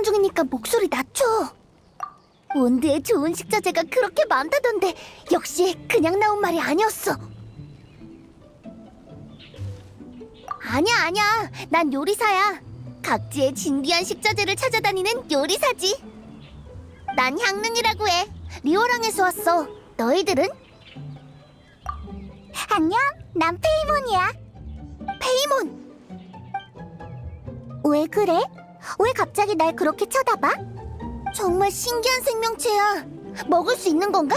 테니까 목소리 낮춰. 몬드에 좋은 식자재가 그렇게 많다던데 역시 그냥 나온 말이 아니었어. 아니야 아니야 난 요리사야. 각지의 진귀한 식자재를 찾아다니는 요리사지. 난 향릉이라고 해. 리오랑에서 왔어. 너희들은? 안녕, 난 페이몬이야. 페이몬. 왜 그래? 왜 갑자기 날 그렇게 쳐다봐? 정말 신기한 생명체야. 먹을 수 있는 건가?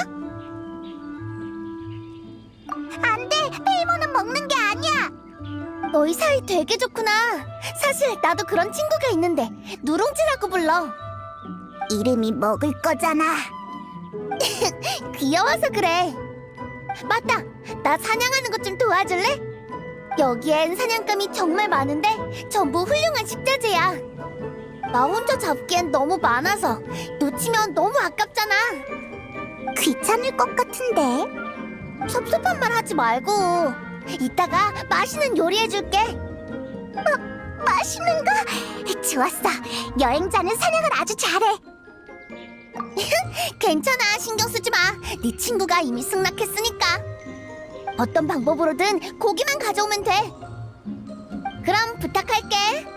안 돼! 페이몬은 먹는 게 아니야! 너희 사이 되게 좋구나. 사실 나도 그런 친구가 있는데 누룽지라고 불러. 이름이 먹을 거잖아. 귀여워서 그래. 맞다. 나 사냥하는 것 좀 도와줄래? 여기엔 사냥감이 정말 많은데 전부 훌륭한 식자재야. 나 혼자 잡기엔 너무 많아서 놓치면 너무 아깝잖아. 귀찮을 것 같은데. 섭섭한 말 하지 말고 이따가 맛있는 요리 해줄게. 마, 맛있는 거? 좋았어. 여행자는 사냥을 아주 잘해. 괜찮아 신경 쓰지 마. 네 친구가 이미 승낙했으니까. 어떤 방법으로든 고기만 가져오면 돼. 그럼 부탁할게.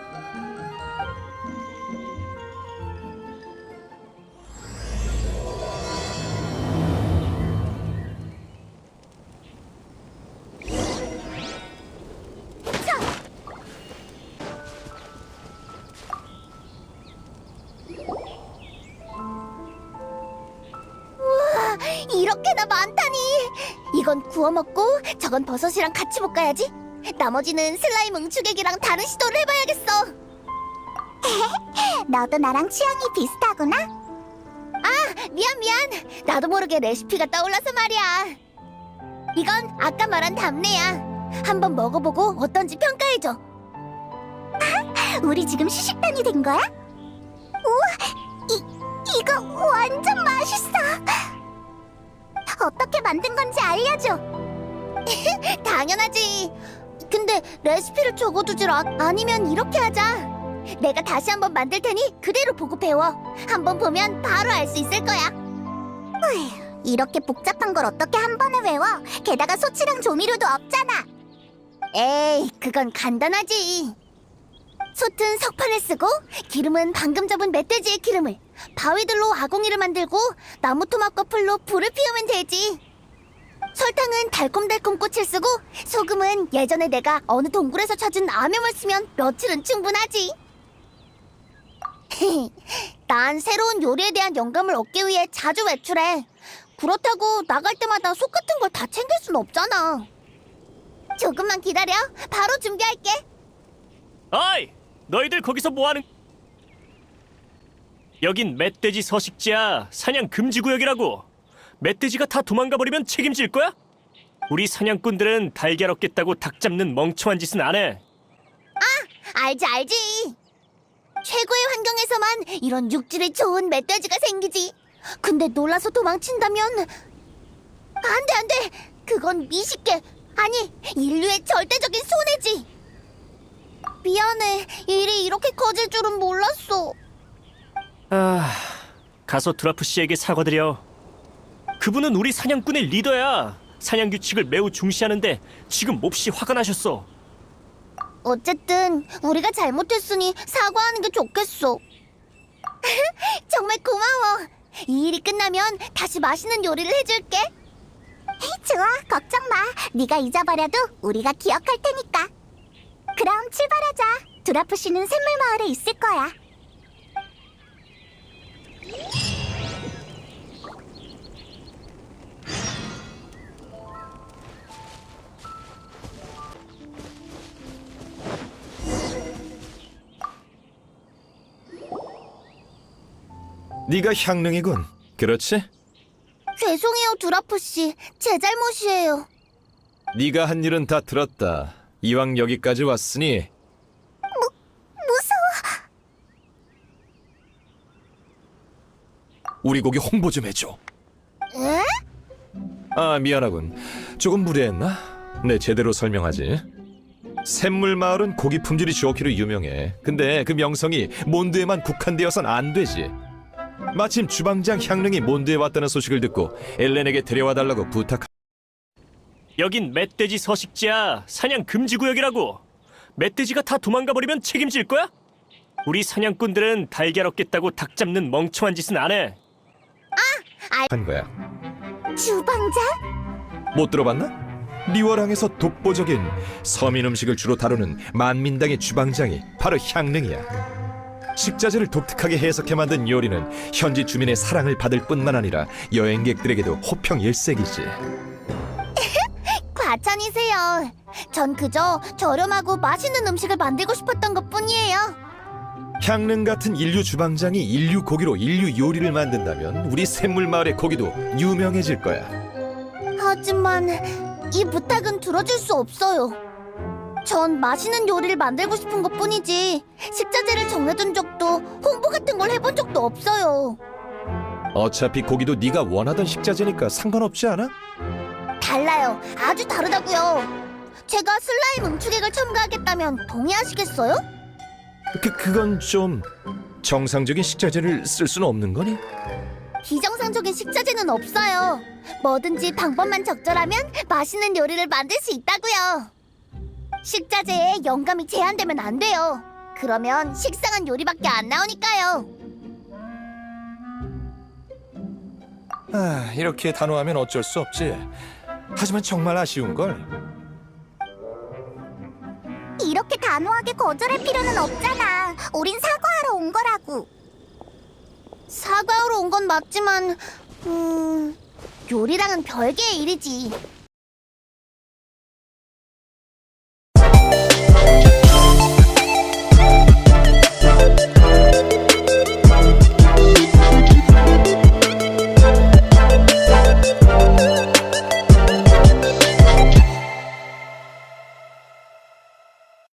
이렇게나 많다니! 이건 구워 먹고 저건 버섯이랑 같이 볶아야지. 나머지는 슬라임 응축액이랑 다른 시도를 해봐야겠어. 너도 나랑 취향이 비슷하구나? 아, 미안 미안. 나도 모르게 레시피가 떠올라서 말이야. 이건 아까 말한 답내야. 한번 먹어보고 어떤지 평가해줘. 우리 지금 시식단이 된 거야? 우와, 이 이거 완전 맛있어. 어떻게 만든 건지 알려줘. 당연하지. 근데 레시피를 적어두질 않. 아니면 이렇게 하자. 내가 다시 한번 만들 테니 그대로 보고 배워. 한번 보면 바로 알 수 있을 거야. 이렇게 복잡한 걸 어떻게 한 번에 외워? 게다가 소치랑 조미료도 없잖아. 에이, 그건 간단하지. 솥은 석판을 쓰고 기름은 방금 잡은 멧돼지의 기름을 바위들로 아궁이를 만들고 나무 토막과 풀로 불을 피우면 되지. 설탕은 달콤달콤 꽃을 쓰고 소금은 예전에 내가 어느 동굴에서 찾은 암염을 쓰면 며칠은 충분하지. 난 새로운 요리에 대한 영감을 얻기 위해 자주 외출해. 그렇다고 나갈 때마다 속 같은 걸 다 챙길 순 없잖아. 조금만 기다려. 바로 준비할게. 어이! 너희들 거기서 뭐하는... 여긴 멧돼지 서식지야. 사냥 금지 구역이라고. 멧돼지가 다 도망가 버리면 책임질 거야? 우리 사냥꾼들은 달걀 얻겠다고 닭 잡는 멍청한 짓은 안 해. 알지 알지. 최고의 환경에서만 이런 육질이 좋은 멧돼지가 생기지. 근데 놀라서 도망친다면 안돼 안돼. 그건 미식계 아니 인류의 절대적인 손해지. 미안해. 일이 이렇게 커질 줄은 몰랐어. 아... 가서 드라프 씨에게 사과드려. 그분은 우리 사냥꾼의 리더야. 사냥 규칙을 매우 중시하는데 지금 몹시 화가 나셨어. 어쨌든 우리가 잘못했으니 사과하는 게 좋겠어. 정말 고마워. 이 일이 끝나면 다시 맛있는 요리를 해줄게. 좋아, 걱정 마. 네가 잊어버려도 우리가 기억할 테니까. 그럼 출발하자. 두라프 씨는 샘물 마을에 있을 거야. 네가 향릉이군. 그렇지? 죄송해요, 두라프 씨. 제 잘못이에요. 네가 한 일은 다 들었다. 이왕 여기까지 왔으니 무서워. 우리 고기 홍보 좀 해줘. 에? 아 미안하군. 조금 무례했나? 네 제대로 설명하지. 샘물 마을은 고기 품질이 좋기로 유명해. 근데 그 명성이 몬드에만 국한되어선 안 되지. 마침 주방장 향릉이 몬드에 왔다는 소식을 듣고 엘렌에게 데려와 달라고 부탁. 여긴 멧돼지 서식지야. 사냥 금지 구역이라고. 멧돼지가 다 도망가 버리면 책임질 거야? 우리 사냥꾼들은 달걀 얻겠다고 닭 잡는 멍청한 짓은 안 해. 한 거야. 주방장? 못 들어봤나? 리워랑에서 독보적인 서민 음식을 주로 다루는 만민당의 주방장이 바로 향릉이야. 식자재를 독특하게 해석해 만든 요리는 현지 주민의 사랑을 받을 뿐만 아니라 여행객들에게도 호평 일색이지. 과찬이세요. 전 그저 저렴하고 맛있는 음식을 만들고 싶었던 것 뿐이에요. 향릉 같은 인류 주방장이 인류 고기로 인류 요리를 만든다면 우리 샘물 마을의 고기도 유명해질 거야. 하지만 이 부탁은 들어줄 수 없어요. 전 맛있는 요리를 만들고 싶은 것 뿐이지 식자재를 정해둔 적도 홍보 같은 걸 해본 적도 없어요. 어차피 고기도 네가 원하던 식자재니까 상관없지 않아? 달라요. 아주 다르다고요. 제가 슬라임 응축액을 첨가하겠다면 동의하시겠어요? 그 그건 좀 정상적인 식자재를 쓸 수는 없는 거니? 비정상적인 식자재는 없어요. 뭐든지 방법만 적절하면 맛있는 요리를 만들 수 있다고요. 식자재에 영감이 제한되면 안 돼요. 그러면 식상한 요리밖에 안 나오니까요. 아, 이렇게 단호하면 어쩔 수 없지. 하지만 정말 아쉬운 걸. 이렇게 단호하게 거절할 필요는 없잖아. 우린 사과하러 온 거라고. 사과하러 온 건 맞지만, 음, 요리랑은 별개의 일이지.